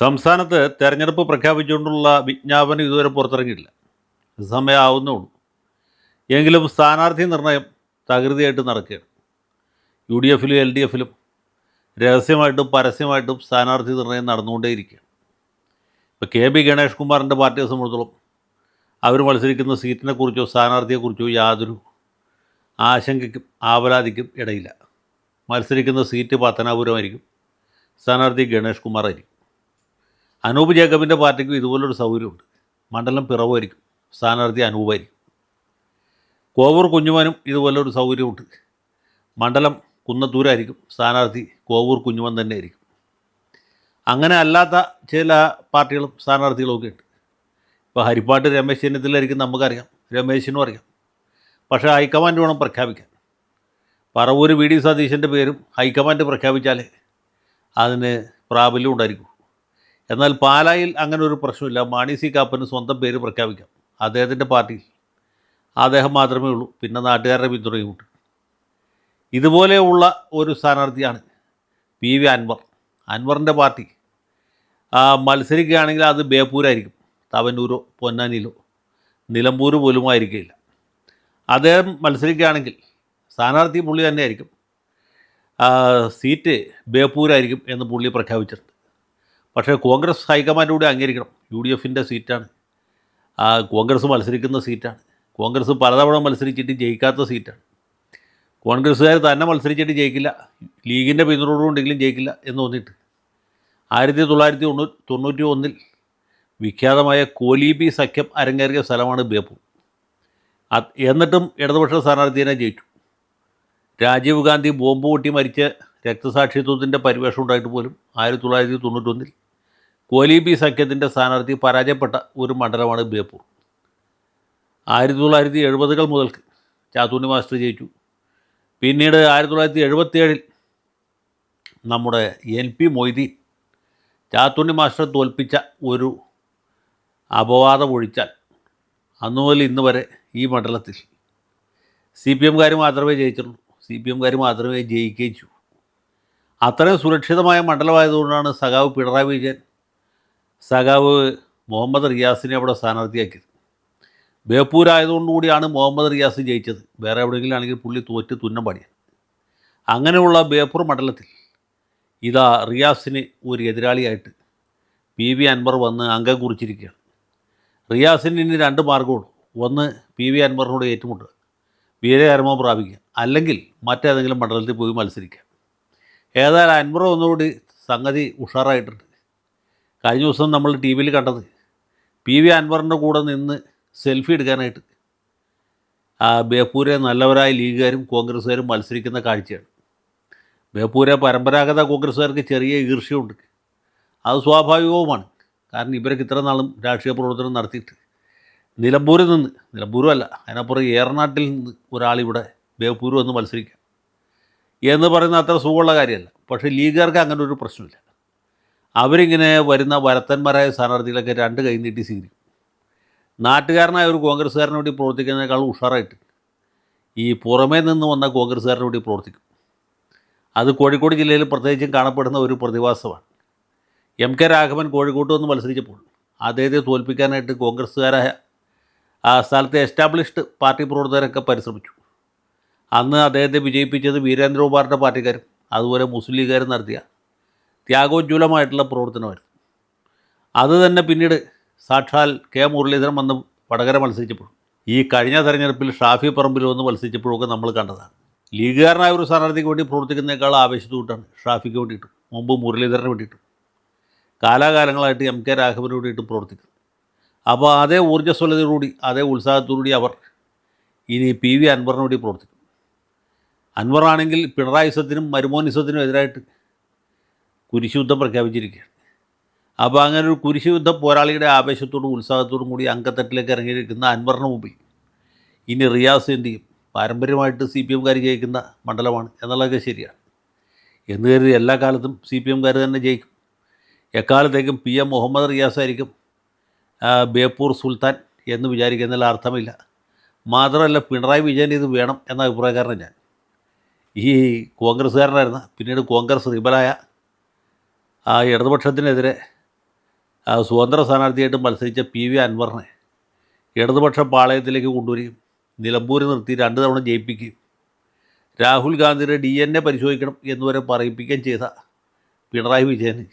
സംസ്ഥാനത്ത് തെരഞ്ഞെടുപ്പ് പ്രഖ്യാപിച്ചുകൊണ്ടുള്ള വിജ്ഞാപനം ഇതുവരെ പുറത്തിറങ്ങിയിട്ടില്ല. സമയമാവുന്നേ ഉള്ളൂ എങ്കിലും സ്ഥാനാർത്ഥി നിർണയം തകൃതിയായിട്ട് നടക്കുകയാണ്. യു ഡി എഫിലും എൽ ഡി എഫിലും രഹസ്യമായിട്ടും പരസ്യമായിട്ടും സ്ഥാനാർത്ഥി നിർണയം നടന്നുകൊണ്ടേയിരിക്കുകയാണ്. ഇപ്പോൾ കെ ബി ഗണേഷ് കുമാറിന്റെ പാർട്ടിയെ സംബന്ധിച്ചിടത്തോളം അവർ മത്സരിക്കുന്ന സീറ്റിനെക്കുറിച്ചോ സ്ഥാനാർത്ഥിയെക്കുറിച്ചോ യാതൊരു ആശങ്കയ്ക്കും ആപരാധിക്കും ഇടയില്ല. മത്സരിക്കുന്ന സീറ്റ് പത്തനാപുരമായിരിക്കും. സ്ഥാനാർത്ഥി ഗണേഷ് കുമാറായിരിക്കും. അനൂപ് ജേക്കബിന്റെ പാർട്ടിക്കും ഇതുപോലൊരു സൗകര്യമുണ്ട്. മണ്ഡലം പിറവായിരിക്കും. സ്ഥാനാർത്ഥി അനൂപായിരിക്കും. കോവൂർ കുഞ്ഞുമനും ഇതുപോലൊരു സൗകര്യമുണ്ട്. മണ്ഡലം കുന്നത്തൂരായിരിക്കും. സ്ഥാനാർത്ഥി കോവൂർ കുഞ്ഞുമൻ തന്നെ ആയിരിക്കും അങ്ങനെ അല്ലാത്ത ചില പാർട്ടികളും സ്ഥാനാർത്ഥികളും ഒക്കെ ഉണ്ട്. ഇപ്പോൾ ഹരിപ്പാട്ട് രമേശ് ചെന്നിത്തലായിരിക്കും നമുക്കറിയാം. രമേശിനും അറിയാം. പക്ഷേ ഹൈക്കമാൻഡ് വേണം പ്രഖ്യാപിക്കാൻ. പറവൂർ വി ഡി സതീശന്റെ പേരും ഹൈക്കമാൻഡ് പ്രഖ്യാപിച്ചാലേ അതിന് പ്രാബല്യം ഉണ്ടായിരിക്കും. എന്നാൽ പാലായിൽ അങ്ങനെ ഒരു പ്രശ്നമില്ല. മാണി സി കാപ്പന് സ്വന്തം പേര് പ്രഖ്യാപിക്കാം. അദ്ദേഹത്തിന്റെ പാർട്ടിയിൽ അദ്ദേഹം മാത്രമേ ഉള്ളൂ. പിന്നെ നാട്ടുകാരുടെ പിന്തുണയും ഉണ്ട്. ഇതുപോലെയുള്ള ഒരു സ്ഥാനാർത്ഥിയാണ് പി വി അൻവർ. അൻവറിന്റെ പാർട്ടി മത്സരിക്കുകയാണെങ്കിൽ അത് ബേപ്പൂരായിരിക്കും. തവനൂരോ പൊന്നാനിയിലോ നിലമ്പൂർ പോലും ആയിരിക്കില്ല. അദ്ദേഹം മത്സരിക്കുകയാണെങ്കിൽ സ്ഥാനാർത്ഥി പുള്ളി തന്നെയായിരിക്കും. സീറ്റ് ബേപ്പൂരായിരിക്കും എന്ന് പുള്ളി പ്രഖ്യാപിച്ചിട്ടുണ്ട്. പക്ഷേ കോൺഗ്രസ് ഹൈക്കമാൻഡ് കൂടി അംഗീകരിക്കണം. യു ഡി എഫിന്റെ സീറ്റാണ് കോൺഗ്രസ് മത്സരിക്കുന്ന സീറ്റാണ്. കോൺഗ്രസ് പലതവണ മത്സരിച്ചിട്ട് ജയിക്കാത്ത സീറ്റാണ്. കോൺഗ്രസ്സുകാർ തന്നെ മത്സരിച്ചിട്ട് ജയിക്കില്ല. ലീഗിന്റെ പിന്തുണയോടുണ്ടെങ്കിലും ജയിക്കില്ല എന്ന് തോന്നിയിട്ട്. ആയിരത്തി തൊള്ളായിരത്തി തൊണ്ണൂ തൊണ്ണൂറ്റി ഒന്നിൽ വിഖ്യാതമായ കോലീബി സഖ്യം അരങ്ങേറിയ സ്ഥലമാണ് ബേപ്പൂർ. എന്നിട്ടും ഇടതുപക്ഷ സ്ഥാനാർത്ഥിയെ ജയിച്ചു. രാജീവ് ഗാന്ധി ബോംബ് പൊട്ടി മരിച്ച രക്തസാക്ഷിത്വത്തിന്റെ പരിവേഷം ഉണ്ടായിട്ട് പോലും ആയിരത്തി തൊള്ളായിരത്തി തൊണ്ണൂറ്റൊന്നിൽ കോലീബി സഖ്യത്തിന്റെ സ്ഥാനാർത്ഥി പരാജയപ്പെട്ട ഒരു മണ്ഡലമാണ് ബേപ്പൂർ. ആയിരത്തി തൊള്ളായിരത്തി എഴുപതുകൾ മുതൽക്ക് ചാത്തൂണി മാസ്റ്റർ ജയിച്ചു. പിന്നീട് ആയിരത്തി തൊള്ളായിരത്തി എഴുപത്തിയേഴിൽ നമ്മുടെ N P Moideen Chathunni master തോൽപ്പിച്ച ഒരു അപവാദം ഒഴിച്ചാൽ അന്നു മുതൽ ഇന്ന് വരെ ഈ മണ്ഡലത്തിൽ സി പി എംകാർ മാത്രമേ ജയിച്ചുള്ളൂ സി പി എംകാർ മാത്രമേ ജയിക്കുകയും ചെയ്യൂ. അത്രയും സുരക്ഷിതമായ മണ്ഡലമായതുകൊണ്ടാണ് സഖാവ് പിണറായി വിജയൻ സഖാവ് മുഹമ്മദ് റിയാസിനെ അവിടെ സ്ഥാനാർത്ഥിയാക്കിയത്. ബേപ്പൂരായതുകൊണ്ടുകൂടിയാണ് മുഹമ്മദ് റിയാസ് ജയിച്ചത്. വേറെ എവിടെയെങ്കിലും ആണെങ്കിൽ പുള്ളി തോറ്റ് തുന്നം പാടിയാണ് അങ്ങനെയുള്ള ബേപ്പൂർ മണ്ഡലത്തിൽ ഇതാ റിയാസിന് ഒരു എതിരാളിയായിട്ട് പി വി അൻവർ വന്ന് അംഗം കുറിച്ചിരിക്കുകയാണ്. റിയാസിന് ഇനി രണ്ട് മാർഗമുള്ളൂ ഒന്ന് പി വി അൻവറിനോട് ഏറ്റുമുട്ടുക വീരകരമോ പ്രാപിക്കുക അല്ലെങ്കിൽ മറ്റേതെങ്കിലും മണ്ഡലത്തിൽ പോയി മത്സരിക്കുക. ഏതായാലും അൻവർ ഒന്നുകൂടി സംഗതി ഉഷാറായിട്ടുണ്ട്. കഴിഞ്ഞ ദിവസം നമ്മൾ ടി വിയിൽ കണ്ടത് പി വി അൻവറിന്റെ കൂടെ നിന്ന് സെൽഫി എടുക്കാനായിട്ട് ആ ബേപ്പൂരെ നല്ലവരായ ലീഗുകാരും കോൺഗ്രസ്സുകാരും മത്സരിക്കുന്ന കാഴ്ചയാണ്. ബേപ്പൂരെ പരമ്പരാഗത കോൺഗ്രസ്സുകാർക്ക് ചെറിയ ഈർഷ്യമുണ്ട്. അത് സ്വാഭാവികവുമാണ്. കാരണം ഇവരൊക്കെ ഇത്ര നാളും രാഷ്ട്രീയ പ്രവർത്തനം നടത്തിയിട്ട് നിലമ്പൂരിൽ നിന്ന് നിലമ്പൂരും അല്ല അതിനപ്പുറം ഏറനാട്ടിൽ നിന്ന് ഒരാളിവിടെ ബേപ്പൂർ വന്ന് മത്സരിക്കാം എന്ന് പറയുന്ന അത്ര സുഖമുള്ള കാര്യമല്ല. പക്ഷേ ലീഗുകാർക്ക് അങ്ങനെ ഒരു പ്രശ്നമില്ല. അവരിങ്ങനെ വരുന്ന വരത്തന്മാരായ സ്ഥാനാർത്ഥികളൊക്കെ രണ്ട് കൈ നീട്ടി സ്വീകരിക്കും. നാട്ടുകാരനായ ഒരു കോൺഗ്രസ്സുകാരന് വേണ്ടി പ്രവർത്തിക്കുന്നതിനേക്കാൾ ഉഷാറായിട്ട് ഈ പുറമേ നിന്ന് വന്ന കോൺഗ്രസ്സുകാരന് വേണ്ടി പ്രവർത്തിക്കും. അത് കോഴിക്കോട് ജില്ലയിൽ പ്രത്യേകിച്ചും കാണപ്പെടുന്ന ഒരു പ്രതിഭാസമാണ്. എം കെ രാഘവൻ കോഴിക്കോട്ട് വന്ന് മത്സരിച്ചപ്പോൾ അദ്ദേഹത്തെ തോൽപ്പിക്കാനായിട്ട് കോൺഗ്രസ്സുകാരായ ആ സ്ഥലത്തെ എസ്റ്റാബ്ലിഷ്ഡ് പാർട്ടി പ്രവർത്തകരൊക്കെ പരിശ്രമിച്ചു. അന്ന് അദ്ദേഹത്തെ വിജയിപ്പിച്ചത് വീരേന്ദ്രകുമാറിന്റെ പാർട്ടിക്കാരും അതുപോലെ മുസ്ലിം ലീഗുകാരും നടത്തിയ ത്യാഗോജ്വലമായിട്ടുള്ള പ്രവർത്തനമായിരുന്നു. അത് തന്നെ പിന്നീട് സാക്ഷാൽ കെ മുരളീധരൻ വന്ന് വടകര മത്സരിച്ചപ്പോൾ ഈ കഴിഞ്ഞ തെരഞ്ഞെടുപ്പിൽ ഷാഫി പറമ്പിൽ വന്ന് മത്സരിച്ചപ്പോഴൊക്കെ നമ്മൾ കണ്ടതാണ്. ലീഗുകാരനായ ഒരു സ്ഥാനാർത്ഥിക്ക് വേണ്ടി പ്രവർത്തിക്കുന്നതിനേക്കാൾ ആവേശത്തോട്ടാണ് ഷാഫിക്ക് വേണ്ടിയിട്ടും മുമ്പ് മുരളീധരന് വേണ്ടിയിട്ടും. കാലാകാലങ്ങളായിട്ട് എം കെ രാഘവന് വേണ്ടിയിട്ടും പ്രവർത്തിക്കുന്നു അപ്പോൾ അതേ ഊർജസ്വലതയോടുകൂടി അതേ ഉത്സാഹത്തോടുകൂടി അവർ ഇനി പി വി അൻവറിന് വേണ്ടി പ്രവർത്തിക്കും. അൻവറാണെങ്കിൽ പിണറായിസത്തിനും മരുമോനിസത്തിനും എതിരായിട്ട് കുരിശുദ്ധം പ്രഖ്യാപിച്ചിരിക്കുകയാണ്. അപ്പോൾ അങ്ങനെ ഒരു കുരിശുയുദ്ധ പോരാളിയുടെ ആവേശത്തോടും ഉത്സാഹത്തോടും കൂടി അങ്കത്തട്ടിലേക്ക് ഇറങ്ങിയിരിക്കുന്ന അൻവറിന് മുമ്പിൽ ഇനി റിയാസ് എന്ത് ചെയ്യും? പാരമ്പര്യമായിട്ട് സി പി എംകാർ ജയിക്കുന്ന മണ്ഡലമാണ്. എന്നുള്ളതൊക്കെ ശരിയാണ്. എന്ന് കരുതി എല്ലാ കാലത്തും സി പി എംകാർ തന്നെ ജയിക്കും. എക്കാലത്തേക്കും പി എം മുഹമ്മദ് റിയാസ് ആയിരിക്കും ബേപ്പൂർ സുൽത്താൻ എന്ന് വിചാരിക്കുന്നതിൽ അർത്ഥമില്ല. മാത്രമല്ല പിണറായി വിജയൻ ഇത് വേണം എന്ന അഭിപ്രായക്കാരനാണ് ഞാൻ. ഈ കോൺഗ്രസ്സുകാരനായിരുന്ന പിന്നീട് കോൺഗ്രസ് റിബലായ ആ ഇടതുപക്ഷത്തിനെതിരെ സ്വതന്ത്ര സ്ഥാനാർത്ഥിയായിട്ട് മത്സരിച്ച പി വി അൻവറിനെ ഇടതുപക്ഷ പാളയത്തിലേക്ക് കൊണ്ടുവരികയും നിലമ്പൂരിൽ നിർത്തി രണ്ട് തവണ ജയിപ്പിക്കുകയും രാഹുൽ ഗാന്ധിയുടെ ഡി എൻ എ പരിശോധിക്കണം എന്ന് വരെ പറയിപ്പിക്കുകയും ചെയ്ത പിണറായി വിജയന്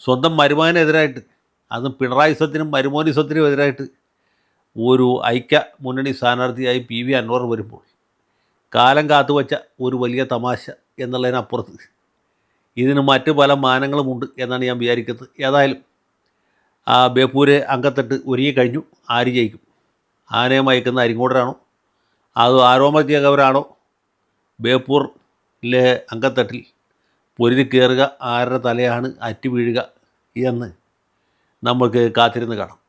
സ്വന്തം മരുമകനെതിരായിട്ട് പിണറായി പിണറായിസത്തിനും മരുമോനിസത്തിനും എതിരായിട്ട് ഒരു ഐക്യ മുന്നണി സ്ഥാനാർത്ഥിയായി പി വി അൻവർ വരുമ്പോൾ കാലം കാത്തുവച്ച ഒരു വലിയ തമാശ എന്നുള്ളതിനപ്പുറത്ത് ഇതിന് മറ്റു പല മാനങ്ങളുമുണ്ട് എന്നാണ് ഞാൻ വിചാരിക്കുന്നത്. ഏതായാലും ആ ബേപ്പൂരെ അങ്കത്തട്ട് ഒരുങ്ങി കഴിഞ്ഞു. ആര് ജയിക്കും? ആനയെ മയക്കുന്ന അരിങ്ങോടരാണോ? അത് ബേപ്പൂർ ലേ അങ്കത്തട്ടിൽ പൊരുതി കയറുക ആരുടെ തലയാണ് അറ്റു വീഴുക എന്ന് നമുക്ക് കാത്തിരുന്ന് കാണാം.